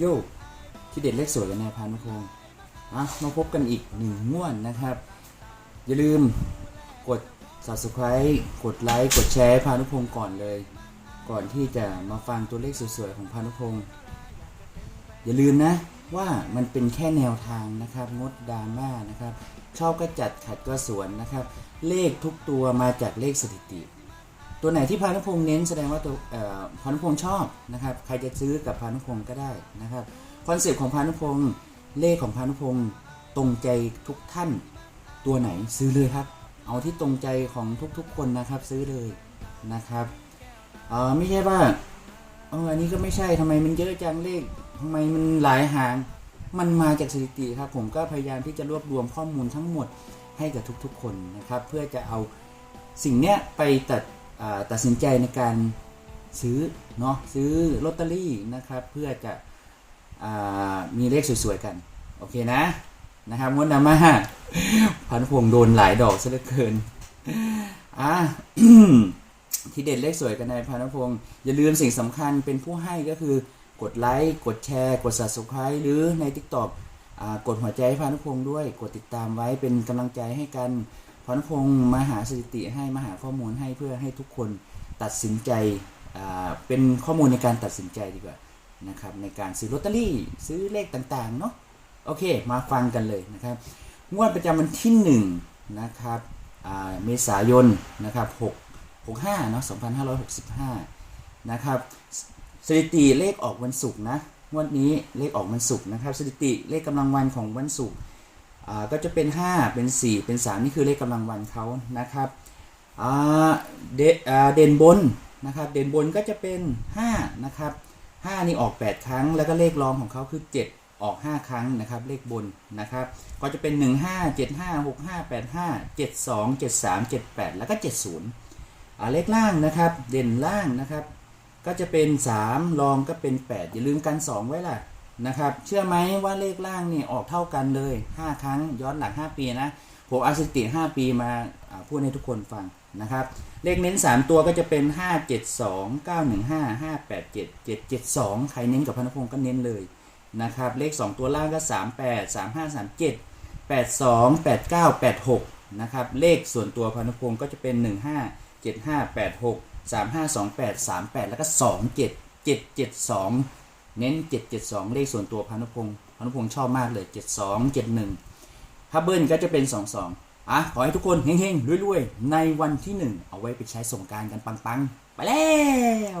โยที่เด็ดเลขสวยกับนายพานุพงศ์อะมาพบกันอีกหนึ่งม่วนนะครับ อย่าลืมกด subscribe กดไลค์กดแชร์พานุพงศ์ก่อนเลย ก่อนที่จะมาฟังตัวเลขสวยๆของพานุพงศ์อย่าลืมนะว่ามันเป็นแค่แนวทางนะครับงดดราม่านะครับชอบก็จัดขัดก็สวนนะครับ เลขทุกตัวมาจากเลขสถิติ ตัวไหนที่พานุพงศ์เน้นแสดงว่าตัวพานุพงศ์ชอบนะครับ ใครจะซื้อกับพานุพงศ์ก็ได้นะครับคอนเซ็ปต์ของพานุพงศ์เลขของพานุพงศ์ตรงใจทุกท่านตัวไหนซื้อเลยครับ เอาที่ตรงใจของทุกๆคนนะครับซื้อเลยนะครับเออไม่ใช่ว่าเอออันนี้ก็ไม่ใช่ทำไมมันเยอะจังเลขทำไมมันหลายหาง มันมาจากสถิติครับ ผมก็พยายามที่จะรวบรวมข้อมูลทั้งหมดให้กับทุกๆคนนะครับ เพื่อจะเอาสิ่งเนี้ยไปตัด ตัดสินใจในการซื้อเนาะซื้อลอตเตอรี่นะครับเพื่อจะอมีเลขสวยๆกัน โอเคนะนะครับงวดนามาพันพวงโดนหลายดอกซะเหลือเกินอะที่เด็ดเลขสวยกันในพันพวงอย่าลืมสิ่งสำคัญเป็นผู้ให้ก็คือกดไลค์กดแชร์ กด subscribe หรือใน TikTok อ่ากดหัวใจให้พานุพงศ์ด้วย กดติดตามไว้เป็นกำลังใจให้กัน พานุพงศ์มาหาสถิติให้มาหาข้อมูลให้เพื่อให้ทุกคนตัดสินใจเป็นข้อมูลในการตัดสินใจดีกว่านะครับในการซื้อลอตเตอรี่ซื้อเลขต่างๆเนาะโอเค มาฟังกันเลยนะครับงวดประจำวันที่1นะครับเมษายนนะครับ6 65เนาะ2565นะครับสถิติเลขออกวันศุกร์นะงวดนี้เลขออกวันศุกร์นะครับสถิติเลขกำลังวันของวันศุกร์ ก็จะเป็น 5 เป็น 4 เป็น 3 นี่คือเลขกำลังวันเขานะครับเดอ่าเด่นบนนะครับเด่นบนก็จะเป็น 5 นะครับ 5 นี่ออก 8 ครั้ง แล้วก็เลขรองของเขาคือ 7 ออก 5 ครั้งนะครับเลขบนนะครับ ก็จะเป็น 1 5 7 5 6 5 8 5 7 2 7 3 7 8 แล้วก็ 70เลขล่างนะครับเด่นล่างนะครับ ก็จะเป็น 3 รองก็เป็น 8 อย่าลืมกัน 2 ไว้ล่ะ นะครับ เชื่อไหมว่าเลขล่างเนี่ยออกเท่ากันเลย 5 ครั้งย้อนหลัง 5 ปีนะผมเอาสถิติ 5 ปีมาพูดให้ทุกคนฟังนะครับ เลขเน้น 3 ตัวก็จะเป็น 5 7 2 9 1 5 5 8 7 7 7 2 ใครเน้นกับพนพงศ์ก็เน้นเลยนะครับ เลข 2 ตัวล่างก็ 3 8 3 5 3 7 8 2 8 9 8 6นะครับ เลขส่วนตัวพนพงศ์ก็จะเป็น 1 5 7 5 8 6 3 5 2 8 3 8 แล้วก็ 2 7 7 7 2 เน้น 7 7 2 เลขส่วนตัวพานุพงศ์พานุพงศ์ชอบมากเลย 7 2 7 1 ถ้าเบิ้ลก็จะเป็น 2 2 อะ ขอให้ทุกคนเฮงๆรวยๆ ในวันที่ 1 เอาไว้ไปใช้ส่งการกันปังๆ ไปแล้ว